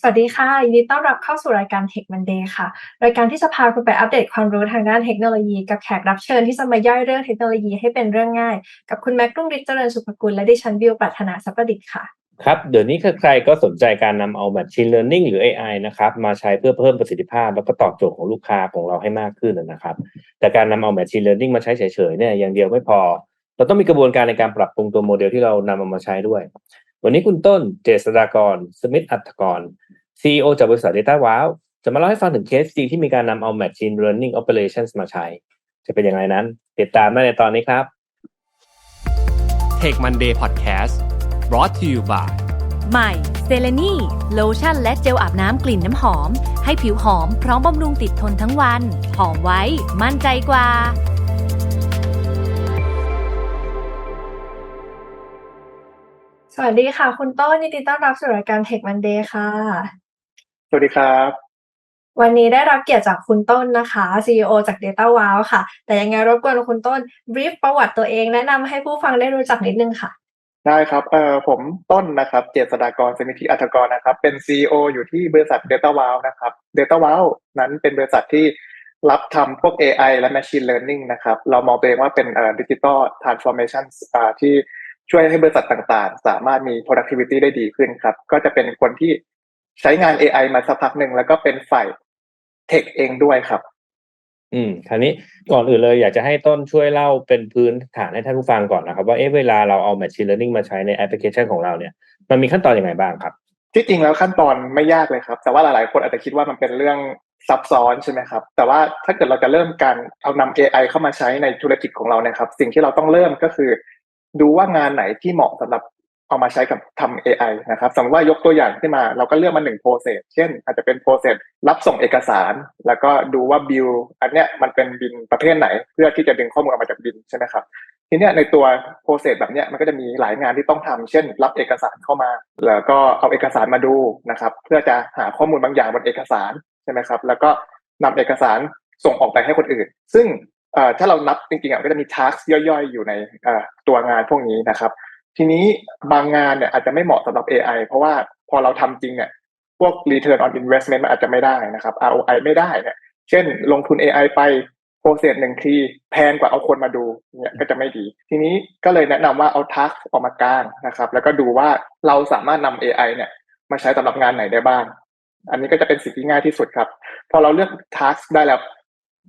สวัสดีค่ะ ยินดีต้อนรับเข้าสู่รายการ Tech Monday ค่ะ รายการที่จะพาคุณไปอัปเดตความรู้ทางด้านเทคโนโลยี กับแขกรับเชิญที่จะมาย่อยเรื่องเทคโนโลยีให้เป็นเรื่องง่าย กับคุณแม็กรุ่งฤทธิ์เจริญสุภกุลและดิฉันบิวปรัชนาสัพปะดิษฐ์ค่ะ ครับ เดี๋ยวนี้ใครๆก็สนใจการนำเอา Machine Learning หรือ AI นะครับมาใช้เพื่อเพิ่มประสิทธิภาพ แล้วก็ตอบโจทย์ของลูกค้าของเราให้มากขึ้นนะครับ แต่การนำเอา Machine Learning มาใช้เฉยๆเนี่ยอย่างเดียวไม่พอเราต้องมีกระบวนการในการปรับปรุงตัวโมเดลที่เรานำเอามาใช้ด้วย วันนี้คุณต้นเจษฎากร สมิธอัตกร CEO จากบริษัท Data Wow จะมาเล่าให้ฟังถึงเคสจริงที่มีการนำเอา Machine Learning Operations มาใช้ จะเป็นยังไงนั้น ติดตามได้ในตอนนี้ครับ Take Monday Podcast brought to you by ใหม่เซเลนีโลชั่นและเจลอาบน้ำกลิ่นน้ำหอม ให้ผิวหอมพร้อมบำรุงติดทนทั้งวัน หอมไว้ มั่นใจกว่า สวัสดีค่ะ คุณต้นยินดีต้อนรับสู่รายการ Tech Monday ค่ะ สวัสดีครับ วันนี้ได้รับเกียรติจากคุณต้นนะคะ CEO จาก Data Wow ค่ะ แต่ยังไงรบกวนคุณต้น brief ประวัติตัวเองแนะนำให้ผู้ฟังได้รู้จักนิดนึงค่ะ ได้ครับเอ่อผมต้นนะครับ เจษฎากรสมิธิอัธกรนะครับ เป็น CEO อยู่ที่บริษัท Data Wow นะครับ Data Wow นั้นเป็นบริษัทที่รับทำพวก AI และ Machine Learning นะครับ เรามองตัวเองว่าเป็นเอ่อ Digital Transformation อ่าที่ ช่วยให้บริษัทต่างๆ สามารถมี productivity ได้ดีขึ้นครับ ก็จะเป็นคนที่ใช้งาน AI มาสักพักหนึ่งแล้วก็เป็นฝ่าย Tech เองด้วยครับ อืมคราวนี้ก่อนอื่นเลยอยากจะให้ต้นช่วยเล่าเป็นพื้นฐานให้ท่านผู้ฟังก่อนนะครับ ว่าเอ๊ะเวลาเราเอา Machine Learning มาใช้ในแอปพลิเคชันของเราเนี่ย มันมีขั้นตอนยังไงบ้างครับ ที่จริงแล้วขั้นตอนไม่ยากเลยครับ แต่ว่าหลายๆ คนอาจจะคิดว่ามันเป็นเรื่องซับซ้อนใช่ไหมครับ แต่ว่าถ้าเกิดเราจะเริ่มการเอานำ AI เข้ามาใช้ในธุรกิจของเราเนี่ยครับ สิ่งที่เราต้องเริ่มก็คือ ดูว่างานไหนที่เหมาะสำหรับเอามาใช้กับทำ AI นะครับสมมติว่ายกตัวอย่างขึ้นมา เราก็เลือกมาหนึ่งโปรเซสเช่น อาจจะเป็นโปรเซสรับส่งเอกสาร แล้วก็ดูว่าบิลอันเนี้ยมันเป็นบินประเภทไหน เพื่อที่จะดึงข้อมูลออกมาจากบินใช่ไหมครับทีเนี้ยในตัวโปรเซสแบบเนี้ยมันก็จะมีหลายงานที่ต้องทำเช่น รับเอกสารเข้ามา แล้วก็เอาเอกสารมาดูนะครับ เพื่อจะหาข้อมูลบางอย่างบนเอกสารใช่ไหมครับ แล้วก็นำเอกสารส่งออกไปให้คนอื่น ซึ่ง ถ้าเรานับจริงๆก็จะมี task ย่อยๆ อยู่ในตัวงานพวกนี้นะครับ ทีนี้บางงานเนี่ยอาจจะไม่เหมาะสำหรับ AI เพราะว่าพอเราทำจริงเนี่ยพวก return on investment มันอาจจะไม่ได้นะครับ ROI ไม่ได้เนี่ยเช่น ลงทุน AI ไปโปรเซสหนึ่งทีแพงกว่าเอาคนมาดูเนี่ยก็จะไม่ดี ทีนี้ก็เลยแนะนำว่าเอาทักออกมากลางนะครับ แล้วก็ดูว่าเราสามารถนำ AI เนี่ยมาใช้สำหรับงานไหนได้บ้าง อันนี้ก็จะเป็นสิ่งที่ง่ายที่สุดครับ พอเราเลือกทักได้แล้ว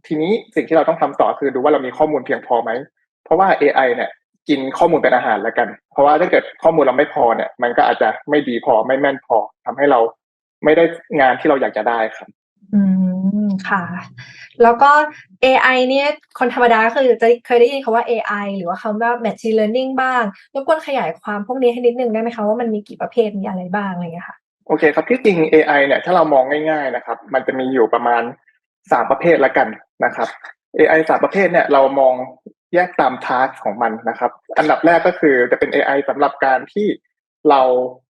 ทีนี้สิ่งที่เราต้องทำต่อคือดูว่าเรามีข้อมูลเพียงพอไหม เพราะว่า AI เนี่ยกินข้อมูลเป็นอาหารแล้วกัน เพราะว่าถ้าเกิดข้อมูลเราไม่พอเนี่ย มันก็อาจจะไม่ดีพอไม่แม่นพอทำให้เราไม่ได้งานที่เราอยากจะได้ครับ อืมค่ะ แล้วก็ AI เนี่ยคนธรรมดาก็คือจะเคยได้ยินคำว่า AI หรือว่าคำว่า Machine Learning บ้างรบกวนขยายความพวกนี้ให้นิดนึงได้ไหมคะว่ามันมีกี่ประเภทมีอะไรบ้างอะไรอย่างเงี้ยค่ะ โอเคครับที่จริง AI เนี่ยถ้าเรามองง่าย ๆนะครับ มันจะมีอยู่ประมาณ สามประเภทละกันนะครับ AI สามประเภทเนี่ยเรามองแยกตามทาร์ของมันนะครับ อันดับแรกก็คือจะเป็น AI สำหรับการที่เรา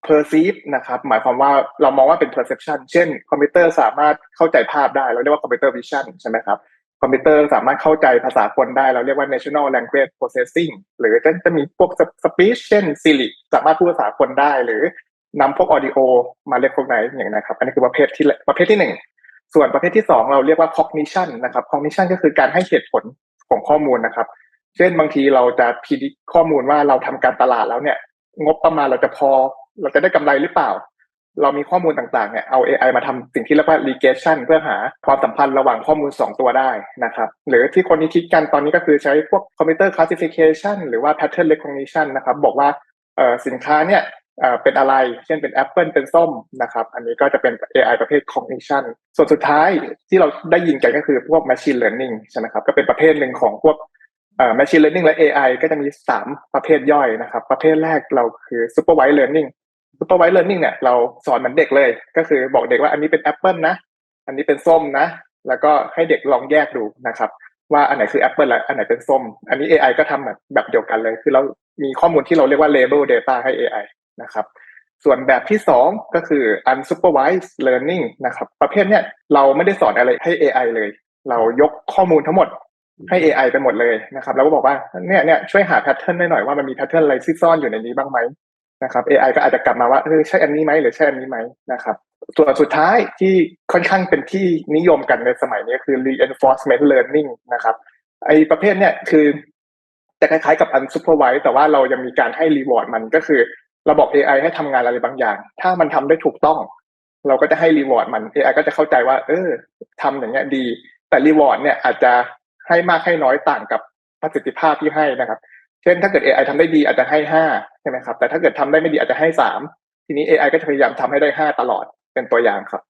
perceive นะครับ หมายความว่าเรามองว่าเป็น perception เช่น คอมพิวเตอร์สามารถเข้าใจภาพได้ เราเรียกว่า computer vision ใช่ไหมครับ คอมพิวเตอร์สามารถเข้าใจภาษาคนได้ เราเรียกว่า natural language processing หรือจะจะมีพวก speech เช่น Siri สามารถพูดภาษาคนได้ หรือนำพวก audio มาเรียกพวกไหนอย่างนะครับ อันนี้คือประเภทที่ประเภทที่หนึ่ง ส่วนประเภทที่สองเราเรียกว่า cognition นะครับ cognition ก็คือการให้เหตุผลของข้อมูลนะครับ เช่นบางทีเราจะพิจิตข้อมูลว่าเราทำการตลาดแล้วเนี่ย งบประมาณเราจะพอ เราจะได้กำไรหรือเปล่า เรามีข้อมูลต่างๆเนี่ยเอา AI มาทำสิ่งที่เรียกว่า regression เพื่อหาความสัมพันธ์ระหว่างข้อมูล 2 ตัวได้นะครับ หรือที่คนนี้คิดกันตอนนี้ก็คือใช้พวก computer classification หรือว่า pattern recognition นะครับ บอกว่าสินค้าเนี่ย เอ่อเป็นอะไร เช่นเป็นแอปเปิลเป็นส้มนะครับ อันนี้ก็จะเป็น AI ประเภท cognition ส่วนสุดท้ายที่เราได้ยินกันก็คือพวก machine learning ใช่ไหมครับ ก็เป็นประเภทหนึ่งของพวก machine learning และ AI ก็จะมี 3 ประเภทย่อยนะครับ ประเภทแรกเราคือ supervised learning supervised learning เนี่ยเราสอนเหมือนเด็กเลย ก็คือบอกเด็กว่าอันนี้เป็นแอปเปิลนะ อันนี้เป็นส้มนะ แล้วก็ให้เด็กลองแยกดูนะครับว่าอันไหนคือแอปเปิลและอันไหนเป็นส้ม อันนี้ AI ก็ทำแบบแบบเดียวกันเลย คือเรามีข้อมูลที่เราเรียกว่า label data ให้ AI นะครับ ส่วนแบบที่สองก็คือ unsupervised learning นะครับ ประเภทเนี้ยเราไม่ได้สอนอะไรให้ AI เลย เรายกข้อมูลทั้งหมดให้ AI ไปหมดเลยนะครับแล้วก็บอกว่าเนี่ยเนี่ยช่วยหาแพทเทิร์นได้หน่อยว่ามันมีแพทเทิร์นอะไรซ่อนอยู่ในนี้บ้างไหมนะครับ AI ก็อาจจะกลับมาว่าเออใช่อันนี้ไหมหรือใช่อันนี้ไหมนะครับส่วนสุดท้ายที่ค่อนข้างเป็นที่นิยมกันในสมัยนี้คือ reinforcement learning นะครับไอประเภทเนี่ยคือจะคล้ายๆกับ unsupervised แต่ว่าเรายังมีการให้ reward มันก็คือ เราบอก AI ให้ทำงานอะไรบางอย่าง ถ้ามันทำได้ถูกต้อง เราก็จะให้ reward มัน AI ก็จะเข้าใจว่า เออทำอย่างเงี้ยดี แต่ reward เนี่ยอาจจะให้มากให้น้อยต่างกับประสิทธิภาพที่ให้นะครับ เช่นถ้าเกิด AI ทำได้ดีอาจจะให้ห้าใช่ไหมครับ แต่ถ้าเกิดทำได้ไม่ดีอาจจะให้สามทีนี้ AI ก็จะพยายามทำให้ได้ห้าตลอดเป็นตัวอย่างครับ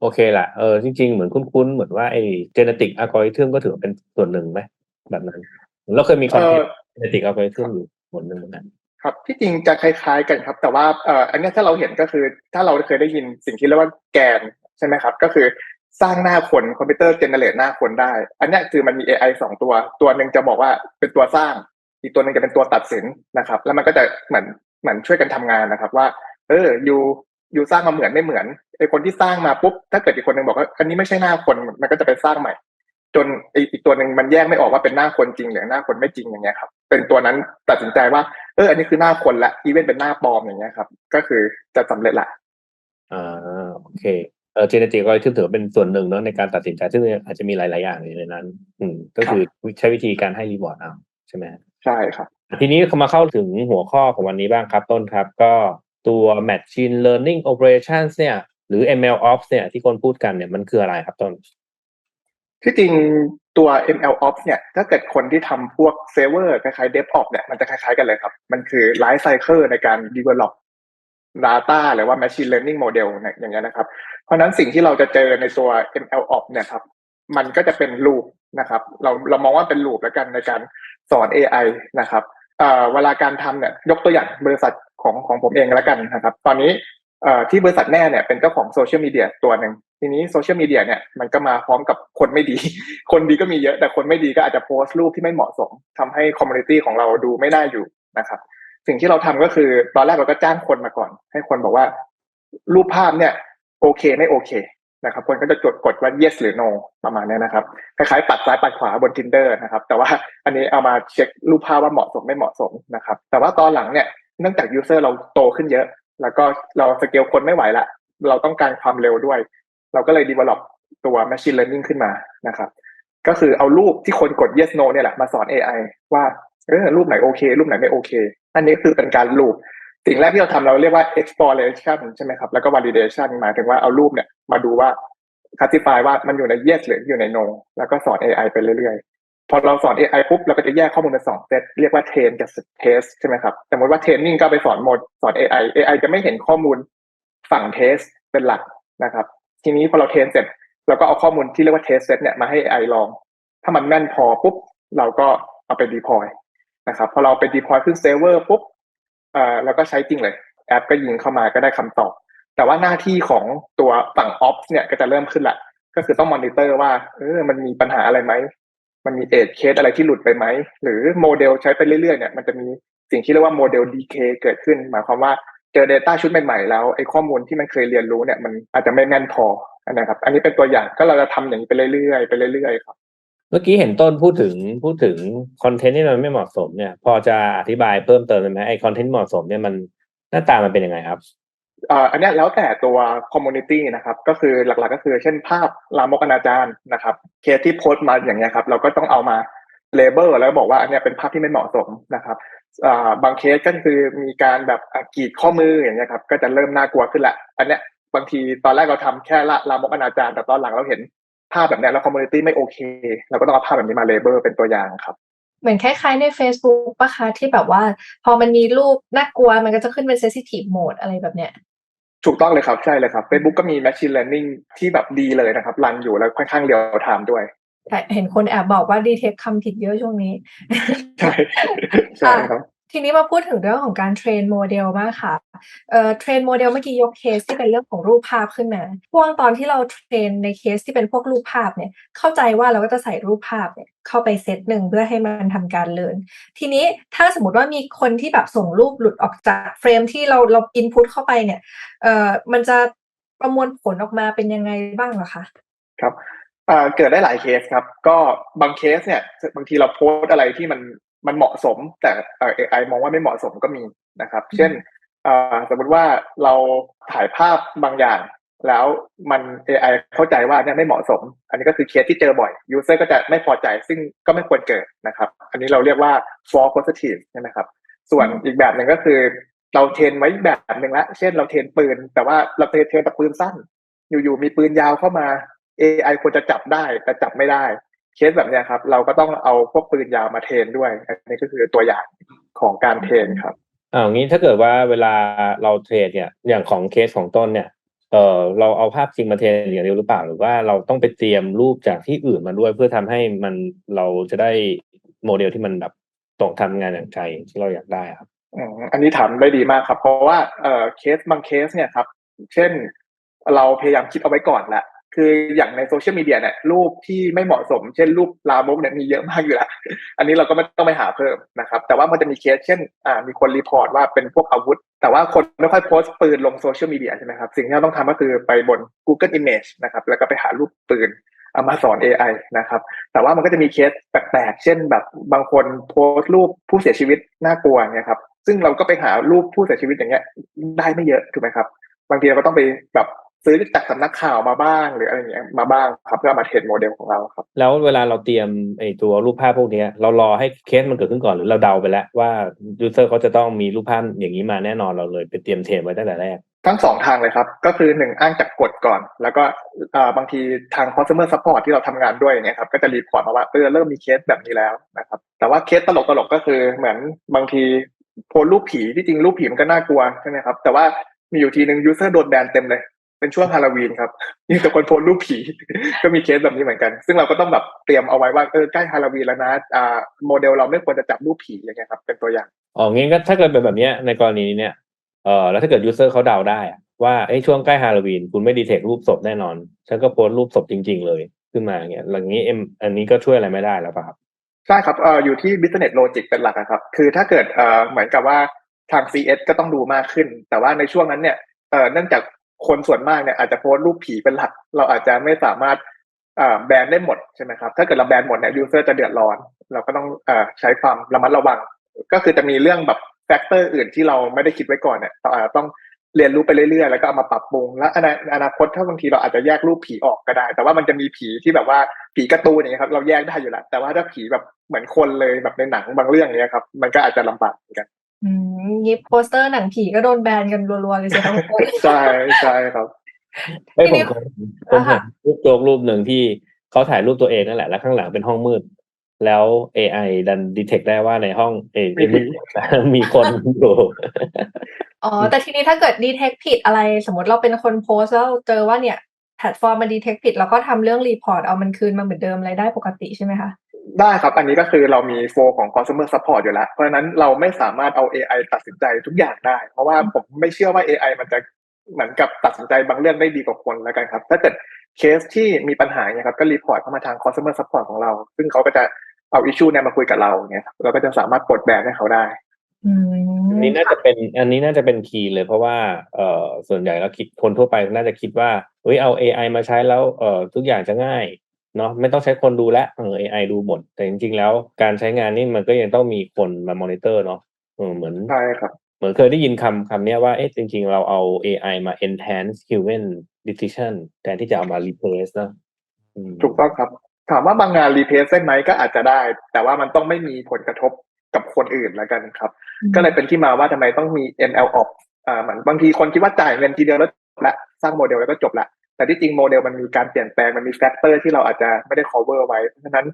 โอเคแหละเออจริงๆ เหมือนคุ้นๆ เหมือนว่าไอ้ genetic algorithm ก็ถือว่าเป็นส่วนหนึ่งไหมแบบนั้น เราเคยมีคอนเทนต์ genetic algorithm อยู่หมดหนึ่งเหมือนกัน ครับที่จริงจะคล้ายๆกันครับ แต่ว่าเอ่ออันนี้ถ้าเราเห็นก็คือ ถ้าเราเคยได้ยินสิ่งที่เรียกว่าแกนใช่ไหมครับ ก็คือสร้างหน้าคนคอมพิวเตอร์เจเนเรตหน้าคนได้ อันนี้คือมันมี AI สองตัว ตัวหนึ่งจะบอกว่าเป็นตัวสร้าง อีกตัวหนึ่งจะเป็นตัวตัดสินนะครับ แล้วมันก็จะเหมือนเหมือนช่วยกันทำงานนะครับ ว่า เอออยู่อยู่สร้างมาเหมือนไม่เหมือนไอคนที่สร้างมาปุ๊บถ้าเกิดอีกคนหนึ่งบอกว่าอันนี้ไม่ใช่หน้าคนมันก็จะไปสร้างใหม่ จนไออีกตัวหนึ่งมันแยกไม่ออกว่าเป็นหน้าคนจริงหรือหน้าคนไม่จริงอย่างเงี้ยครับ เป็นตัวนั้นตัดสินใจว่า เอออันนี้คือหน้าคนละอีเวนเป็นหน้าปลอมอย่างเงี้ยครับ ก็คือจะสำเร็จละอ่าโอเคเออ genetic algorithm ถือว่าเป็นส่วนหนึ่งเนาะในการตัดสินใจซึ่งอาจจะมีหลาย ๆ อย่างอยู่ในนั้น อืม ก็คือใช้วิธีการให้ reward เอาใช่ไหมใช่ครับ ทีนี้เขามาเข้าถึงหัวข้อของวันนี้บ้างครับต้นครับ ก็ตัว machine learning operations เนี่ย หรือ ML ops เนี่ยที่คนพูดกันเนี่ยมันคืออะไรครับต้นที่จริง ตัว ML Ops เนี่ย ถ้าเกิดคนที่ทำพวกเซร์ฟเวอร์คล้ายๆ DevOps เนี่ย มันจะคล้ายๆกันเลยครับ มันคือ life cycle ในการ develop data หรือว่า machine learning model เนี่ยอย่างเงี้ยนะครับ เพราะฉะนั้นสิ่งที่เราจะเจอในตัว ML Ops เนี่ยครับ มันก็จะเป็นลูปนะครับ เราเรามองว่าเป็นลูปแล้วกันในการสอน AI นะครับเอ่อเวลาการทำเนี่ย ยกตัวอย่างบริษัทของของผมเองแล้วกันนะครับ ตอนนี้เอ่อที่บริษัทแม่เนี่ยเป็นเจ้าของโซเชียลมีเดียตัวหนึ่ง ทีนี้โซเชียลมีเดียเนี่ยมันก็มาพร้อมกับคนไม่ดี คนดีก็มีเยอะ แต่คนไม่ดีก็อาจจะโพสต์รูปที่ไม่เหมาะสมทำให้คอมมูนิตี้ของเราดูไม่น่าอยู่นะครับ สิ่งที่เราทำก็คือตอนแรกเราก็จ้างคนมาก่อน ให้คนบอกว่า รูปภาพเนี่ย โอเคไม่โอเคนะครับ คนก็จะจดกดว่า yes หรือ no ประมาณนี้นะครับคล้ายๆปัดซ้ายปัดขวาบน tinder นะครับ แต่ว่าอันนี้เอามาเช็ครูปภาพว่าเหมาะสมไม่เหมาะสมนะครับ แต่ว่าตอนหลังเนี่ยเนื่องจาก user เราโตขึ้นเยอะ แล้วก็เราสเกลคนไม่ไหวละเราต้องการความเร็วด้วย เราก็เลย develop ตัว machine learning ขึ้นมานะครับ ก็คือเอารูปที่คนกด yes no เนี่ยแหละมาสอน AI ว่าเออรูปไหนโอเค รูปไหนไม่โอเค อันนี้คือเป็นการลูปสิ่งแรกที่เราทำเราเรียกว่า exploration ใช่ไหมครับแล้วก็ validation หมายถึงว่าเอารูปเนี่ยมาดูว่า classify ว่ามันอยู่ใน yes หรืออยู่ใน no แล้วก็สอน AI ไปเรื่อยๆ พอเราสอน AI ปุ๊บเราก็จะแยกข้อมูลเป็นสองเซตเรียกว่า train กับ test ใช่ไหมครับสมมติว่า training ก็ไปสอนหมดสอน AI AI จะไม่เห็นข้อมูลฝั่ง test เป็นหลักนะครับ ทีนี้พอเราเทรนเสร็จเราก็เอาข้อมูลที่เรียกว่า test set เนี่ยมาให้ AI ลอง ถ้ามันแม่นพอปุ๊บเราก็เอาไป deploy นะครับพอเราไป deploy ขึ้นเซิร์ฟเวอร์ปุ๊บเอ่อเราก็ใช้จริงเลย แอปก็ยิงเข้ามาก็ได้คำตอบ แต่ว่าหน้าที่ของตัวฝั่ง ops เนี่ยก็จะเริ่มขึ้นละก็คือต้องมอนิเตอร์ว่าเออมันมีปัญหาอะไรไหม มันมีเอจเคสอะไรที่หลุดไปไหม หรือโมเดลใช้ไปเรื่อยๆเนี่ยมันจะมีสิ่งที่เรียกว่าโมเดล DK เกิดขึ้น หมายความว่า เจอ Data ชุดใหม่ๆแล้วไอ้ข้อมูลที่มันเคยเรียนรู้เนี่ยมันอาจจะไม่แม่นพอนะครับ อันนี้เป็นตัวอย่างก็เราจะทำอย่างนี้ไปเรื่อยๆไปเรื่อยๆครับเมื่อกี้เห็นต้นพูดถึงพูดถึงคอนเทนต์ที่มันไม่เหมาะสมเนี่ย พอจะอธิบายเพิ่มเติมได้ไหมไอคอนเทนต์เหมาะสมเนี่ยมันหน้าตามันเป็นยังไงครับเอ่ออันเนี้ยแล้วแต่ตัวคอมมูนิตี้นะครับ ก็คือหลักๆก็คือเช่นภาพลามกอนาจารนะครับ เคสที่โพสต์มาอย่างเงี้ยครับ เราก็ต้องเอามา เลเบลแล้วบอกว่าอันเนี้ยเป็นภาพที่ไม่เหมาะสมนะครับอ่าบางเคสก็คือมีการแบบอะกรีดข้อมืออย่างเงี้ยครับก็จะเริ่มน่ากลัวขึ้นละ อันเนี้ยบางทีตอนแรกเราทำแค่ละลามกอนาจารแต่ตอนหลังเราเห็นภาพแบบเนี้ยแล้วคอมมูนิตี้ไม่โอเคเราก็ต้องเอาภาพแบบนี้มาเลเบลเป็นตัวอย่างครับเหมือนคล้ายๆใน Facebook ปะคะที่แบบว่า พอมันมีรูปน่ากลัวมันก็จะขึ้นเป็น sensitive mode อะไรแบบเนี้ยถูกต้องเลยครับใช่เลยครับ Facebook ก็มี Machine Learning ที่แบบดีเลยนะครับ รันอยู่แล้วค่อนข้างเรียวไทม์ด้วยแต่ เห็นคนแอบบอกว่าดีเทคคำผิดเยอะช่วงนี้ ใช่ใช่ครับทีนี้มาพูดถึงเรื่องของการเทรนโมเดลบ้างค่ะ เอ่อเทรนโมเดลเมื่อกี้ยกเคสที่เป็นเรื่องของรูปภาพขึ้นมาพ่วงตอนที่เราเทรนในเคสที่เป็นพวกรูปภาพเนี่ย เข้าใจว่าเราก็จะใส่รูปภาพเนี่ยเข้าไปเซตหนึ่งเพื่อให้มันทำการเลิร์นทีนี้ถ้าสมมติว่ามีคนที่แบบส่งรูปหลุดออกจากเฟรมที่เราเราอินพุตเข้าไปเนี่ย เอ่อมันจะประมวลผลออกมาเป็นยังไงบ้างเหรอคะ ครับอ่า เกิดได้หลายเคสครับ ก็บางเคสเนี่ย บางทีเราโพสต์อะไรที่มันมันเหมาะสม แต่เอ่อ AI มองว่าไม่เหมาะสมก็มีนะครับ เช่นอ่าสมมติว่าเราถ่ายภาพบางอย่าง แล้วมัน AI เข้าใจว่าเนี่ยไม่เหมาะสม อันนี้ก็คือเคสที่เจอบ่อย user ก็จะไม่พอใจซึ่งก็ไม่ควรเกิดนะครับ อันนี้เราเรียกว่า false positive ใช่ไหมครับ ส่วนอีกแบบหนึ่งก็คือเราเทรนไว้แบบหนึ่งละ เช่นเราเทรนปืน แต่ว่าเราเทรนเทรนแต่ปืนสั้น อยู่ๆมีปืนยาวเข้ามา AI ควรจะจับได้แต่จับไม่ได้เคสแบบเนี้ยครับ เราก็ต้องเอาพวกปืนยาวมาเทรนด้วยอันนี้ก็คือตัวอย่างของการเทรนครับอ่างี้ถ้าเกิดว่าเวลาเราเทรดเนี่ยอย่างของเคสของต้นเนี่ยเออเราเอาภาพจริงมาเทรนอย่างเดียวหรือเปล่าหรือว่าเราต้องไปเตรียมรูปจากที่อื่นมาด้วย เพื่อทำให้มันเราจะได้โมเดลที่มันแบบตรงทำงานอย่างใจที่เราอยากได้ครับอืมอันนี้ถามได้ดีมากครับ เพราะว่าเอ่อเคสบางเคสเนี่ยครับ เช่น เราพยายามคิดเอาไว้ก่อนแหละ คืออย่างในโซเชียลมีเดียเนี่ยรูปที่ไม่เหมาะสม เช่นรูปลามกเนี่ยมีเยอะมากอยู่แล้วอันนี้เราก็ไม่ต้องไปหาเพิ่มนะครับ แต่ว่ามันจะมีเคสเช่นอ่ามีคนรีพอร์ตว่าเป็นพวกอาวุธ แต่ว่าคนไม่ค่อยโพสต์ปืนลงโซเชียลมีเดียใช่ไหมครับ สิ่งที่เราต้องทำก็คือไปบน Google Image นะครับ แล้วก็ไปหารูปปืนเอามาสอน AI นะครับ แต่ว่ามันก็จะมีเคสแปลกๆ เช่นแบบบางคนโพสต์รูปผู้เสียชีวิตน่ากลัวเนี่ยครับ ซึ่งเราก็ไปหารูปผู้เสียชีวิตอย่างเงี้ยได้ไม่เยอะถูกไหมครับ บางทีเราก็ต้องไปแบบ ซื้อจากสำนักข่าวมาบ้างหรืออะไรอย่างเงี้ยมาบ้างครับเพื่อมาเทรนโมเดลของเราครับ แล้วเวลาเราเตรียมไอ้ตัวรูปภาพพวกเนี้ยเรารอให้เคสมันเกิดขึ้นก่อนหรือเราเดาไปแล้วว่ายูเซอร์เขาจะต้องมีรูปภาพอย่างนี้มาแน่นอนเราเลยไปเตรียมเทรนไว้ตั้งแต่แรก ทั้งสองทางเลยครับ ก็คือหนึ่งอ้างจากกฎก่อน แล้วก็อ่าบางทีทาง customer support ที่เราทำงานด้วยเนี่ยครับก็จะรีพอร์ตมาว่าเออเริ่มมีเคสแบบนี้แล้วนะครับแต่ว่าเคสตลกๆก็คือเหมือนบางทีโพสต์รูปผีที่จริงรูปผีมันก็น่ากลัวใช่ไหมครับแต่ว่ามีอยู่ทีหนึ่งยูเซอร์โดนแบนเต็มเลย เป็นช่วงฮาโลวีนครับนี่แต่คนโพสต์รูปผี ก็มีเคสแบบนี้เหมือนกัน ซึ่งเราก็ต้องแบบเตรียมเอาไว้ว่าเออใกล้ฮาโลวีนแล้วนะอ่าโมเดลเราไม่ควรจะจับรูปผีอย่างเงี้ยครับ เป็นตัวอย่างอ๋องี้ก็ถ้าเกิดเป็นแบบเนี้ยในกรณีนี้เนี่ยเออแล้วถ้าเกิดยูเซอร์เขาเดาได้อะว่าไอ้ยช่วงใกล้ฮาโลวีนคุณไม่ดีเทครูปศพแน่นอน ฉันก็โพสต์รูปศพจริง ๆ เลยขึ้นมาอย่างเงี้ยอย่างนี้เอ็มอันนี้ก็ช่วยอะไรไม่ได้แล้วป่ะครับใช่ครับเอ่ออยู่ที่ business logic เป็นหลักอะครับ คือถ้าเกิดเอ่อเหมือนกับว่าทาง CS ก็ต้องดูมากขึ้น แต่ว่าในช่วงนั้นเนี่ยเอ่อเนื่องจาก คนส่วนมากเนี่ยอาจจะโพสต์รูปผีเป็นหลัก เราอาจจะไม่สามารถแบนได้หมดใช่ไหมครับ ถ้าเกิดเราแบนหมดเนี่ย user จะเดือดร้อน เราก็ต้องอใช้ความระมัดระวัง ก็คือจะมีเรื่องแบบแฟกเตอร์อื่นที่เราไม่ได้คิดไว้ก่อนเนี่ยเราอาจจะต้องเรียนรู้ไปเรื่อยๆ แล้วก็เอามาปรับปรุง แล้วอนาอนาคตถ้าบางทีเราอาจจะแยกรูปผีออกก็ได้ แต่ว่ามันจะมีผีที่แบบว่าผีกร์ตูนอย่างเงี้ยครับ เราแยกได้อยู่แล้ว แต่ว่าถ้าผีแบบเหมือนคนเลยแบบในหนังบางเรื่องเนี้ยครับ มันก็อาจจะลำบากเหมือนกัน อืมงี้โปสเตอร์หนังผีก็โดนแบนกันรัวๆเลยสิคะทุกคนใช่ใช่ครับเอ้ยทีผมนี้เคยผมเห็อ่านฮะรูปโจกรูปหนึ่งที่เขาถ่ายรูปตัวเองนั่นแหละ แล้วข้างหลังเป็นห้องมืด แล้ว AI ดันดีเทคได้ว่าในห้องเอมีผีมีคนอยู่อ๋อ แต่ทีนี้ถ้าเกิดดีเทคผิดอะไร สมมติเราเป็นคนโพสต์แล้วเราเจอว่าเนี่ยแพลตฟอร์มมันดีเทคผิดเราก็ทำเรื่องรีพอร์ตเอามันคืนมาเหมือนเดิมอะไรได้ปกติใช่ไหมคะ ได้ครับ อันนี้ก็คือเรามีโฟของ customer support อยู่แล้ว เพราะฉะนั้นเราไม่สามารถเอา AI ตัดสินใจทุกอย่างได้ เพราะว่าผมไม่เชื่อว่า AI มันจะเหมือนกับตัดสินใจบางเรื่องได้ดีกว่าคนแล้วกันครับ ถ้าเกิดเคสที่มีปัญหาเนี่ยครับก็รีพอร์ตเข้ามาทาง customer support ของเรา ซึ่งเขาก็จะเอาอิชชูเนี่ยมาคุยกับเราเนี่ยครับเราก็จะสามารถปลดแบนให้เขาได้อืมอันนี้น่าจะเป็นอันนี้น่าจะเป็นคีย์เลยเพราะว่าเอ่อส่วนใหญ่แล้วคิดคนทั่วไปน่าจะคิดว่าเฮ้ยเอา AI มาใช้แล้วเอ่อทุกอย่างจะง่าย เนาะไม่ต้องใช้คนดูแลวเออ AI ดูหมด แต่จริงๆแล้วการใช้งานนี่มันก็ยังต้องมีคนมามอนิเตอร์เนาะเออเหมือนใช่ครับ เหมือนเคยได้ยินคำคำเนี้ยว่าเอ๊ะจริง ๆ เราเอา AI มา enhance human decision แทนที่จะเอามา replace เนอะอืมถูกต้องครับ ถามว่าบางงานรีเพสได้ไหมก็อาจจะได้ แต่ว่ามันต้องไม่มีผลกระทบกับคนอื่นแล้วกันครับ ก็เลยเป็นที่มาว่าทำไมต้องมี ML ops อ่าเหมือนบางทีคนคิดว่าจ่ายเงินทีเดียวแล้วจบละสร้างโมเดลแล้วก็จบละ แต่ที่จริงโมเดลมันมีการเปลี่ยนแปลงมันมีแฟกเตอร์ที่เราอาจจะไม่ได้ cover ไว้ เพราะฉะนั้น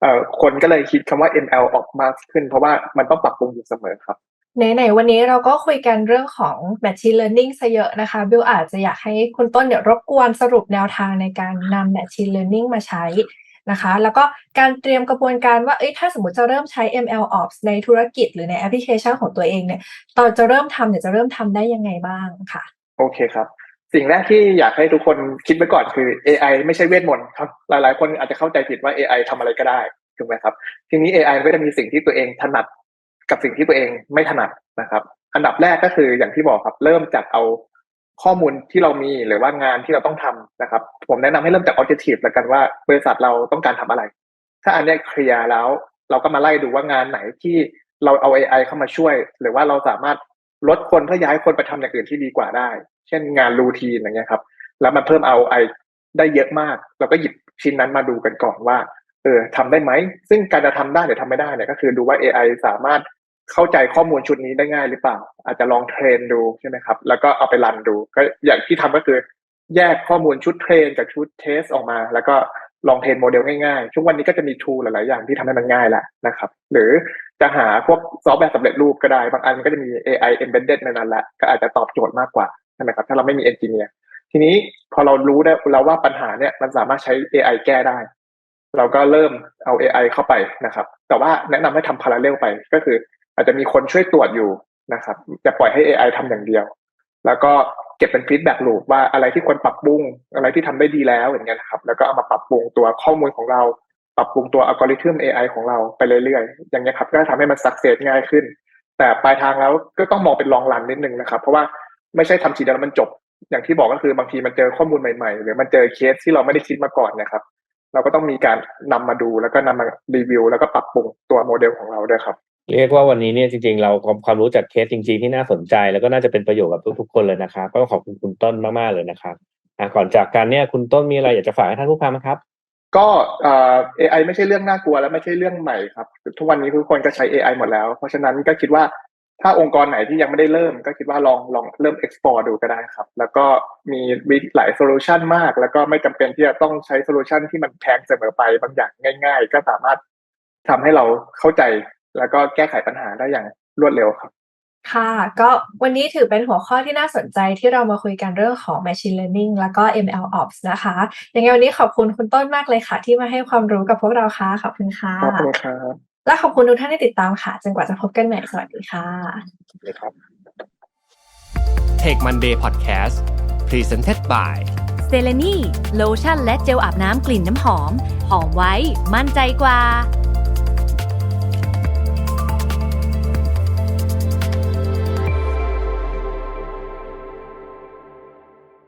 เอ่อคนก็เลยคิดคำว่า ML ops มากขึ้น เพราะว่ามันต้องปรับปรุงอยู่เสมอครับไหนๆวันนี้เราก็คุยกันเรื่องของ Machine Learning ซะเยอะนะคะบิวอาจจะอยากให้คุณต้นเนี่ยรบกวนสรุปแนวทางในการนำ Machine Learning มาใช้นะคะ แล้วก็การเตรียมกระบวนการว่าเอ้ยถ้าสมมติจะเริ่มใช้ ML Ops ในธุรกิจหรือในแอปพลิเคชันของตัวเองเนี่ยตอนจะเริ่มทำเนี่ยจะเริ่มทำได้ยังไงบ้างค่ะ โอเคครับ สิ่งแรกที่อยากให้ทุกคนคิดไว้ก่อนคือ AI ไม่ใช่เวทมนต์ครับ หลาย ๆ คนอาจจะเข้าใจผิดว่า AI ทำอะไรก็ได้ถูกไหมครับ ทีนี้ AI ก็จะมีสิ่งที่ตัวเองถนัดกับสิ่งที่ตัวเองไม่ถนัดนะครับ อันดับแรกก็คืออย่างที่บอกครับ เริ่มจากเอาข้อมูลที่เรามีหรือว่างานที่เราต้องทำนะครับ ผมแนะนำให้เริ่มจาก objective แล้วกันว่าบริษัทเราต้องการทำอะไร ถ้าอันนี้เคลียร์แล้ว เราก็มาไล่ดูว่างานไหนที่เราเอา AI เข้ามาช่วย หรือว่าเราสามารถ ลดคนเพื่อย้ายคนไปทำอย่างอื่นที่ดีกว่าได้ เช่นงานรูทีนอย่างเงี้ยครับ แล้วมันเพิ่ม ROI ไอได้เยอะมาก เราก็หยิบชิ้นนั้นมาดูกันก่อนว่า เออทำได้ไหม ซึ่งการจะทำได้หรือทำไม่ได้เนี่ยก็คือดูว่า AI สามารถเข้าใจข้อมูลชุดนี้ได้ง่ายหรือเปล่า อาจจะลองเทรนดูใช่ไหมครับ แล้วก็เอาไปรันดู ก็อย่างที่ทำก็คือ แยกข้อมูลชุดเทรนกับชุดเทสออกมา แล้วก็ลองเทรนโมเดลง่ายๆทุกวันนี้ก็จะมีทูหลายๆอย่างที่ทำให้มันง่ายแล้วนะครับ หรือ จะหาพวกซอฟต์แวร์สำเร็จรูปก็ได้ บางอันก็จะมี AI embedded ในนั้นแหละก็อาจจะตอบโจทย์มากกว่าใช่ไหมครับ ถ้าเราไม่มีเอนจิเนียร์ทีนี้พอเรารู้ได้แล้วว่าปัญหาเนี่ยมันสามารถใช้ AI แก้ได้ เราก็เริ่มเอา AI เข้าไปนะครับ แต่ว่าแนะนำให้ทำพาราเรลไปก็คือ อาจจะมีคนช่วยตรวจอยู่นะครับอย่าปล่อยให้ AI ทำอย่างเดียว แล้วก็เก็บเป็นฟีดแบ็กลูปว่าอะไรที่ควรปรับปรุงอะไรที่ทำได้ดีแล้วอย่างเงี้ยนะครับ แล้วก็เอามาปรับปรุงตัวข้อมูลของเรา ปรับปรุงตัวอัลกอริทึม AI ของเราไปเรื่อยๆ อย่างเงี้ครับก็ทำให้มันสักเซสง่ายขึ้น แต่ปลายทางแล้วก็ต้องมองเป็นลองรันนิดนึงนะครับ เพราะว่าไม่ใช่ทำทีเดียวแล้วมันจบ อย่างที่บอกก็คือบางทีมันเจอข้อมูลใหม่ ๆ หรือมันเจอเคสที่เราไม่ได้คิดมาก่อนนะครับ เราก็ต้องมีการนำมาดูแล้วก็นำมารีวิว แล้วก็ปรับปรุงตัวโมเดลของเราด้วยครับเรียกว่าวันนี้เนี่ยจริงๆ เราความความรู้จากเคสจริงๆที่น่าสนใจ แล้วก็น่าจะเป็นประโยชน์กับทุกๆคนเลยนะครับก็ขอบคุณคุณต้นมากๆเลยนะครับก่อนจากกันเนี่ยคุณต้นมีอะไรอยากจะฝากให้ท่านผู้ฟังไหมครับ ก็เอ่อ AI ไม่ใช่เรื่องน่ากลัวและไม่ใช่เรื่องใหม่ครับ ทุกวันนี้ทุกคนก็ใช้ AI หมดแล้ว เพราะฉะนั้นก็คิดว่าถ้าองค์กรไหนที่ยังไม่ได้เริ่ม ก็คิดว่าลองลองเริ่ม explore ดูก็ได้ครับ แล้วก็มีวิธีหลายโซลูชันมาก แล้วก็ไม่จำเป็นที่จะต้องใช้โซลูชันที่มันแพงเสมอไปบางอย่างง่าย ๆ ก็สามารถทำให้เราเข้าใจ แล้วก็แก้ไขปัญหาได้อย่างรวดเร็วครับ ค่ะ ก็วันนี้ถือเป็นหัวข้อที่น่าสนใจที่เรามาคุยกันเรื่องของ Machine Learning แล้วก็ ML Ops นะคะ ยังไงวันนี้ขอบคุณคุณต้นมากเลยค่ะ ที่มาให้ความรู้กับพวกเราค่ะ ขอบคุณค่ะ ขอบคุณครับ และขอบคุณทุกท่านที่ติดตามค่ะ จนกว่าจะพบกันใหม่ สวัสดีค่ะนะครับ Take Monday Podcast Presented by เซเลนีโลชั่นและเจลอาบน้ำกลิ่นน้ำหอม หอมไว้ มั่นใจกว่า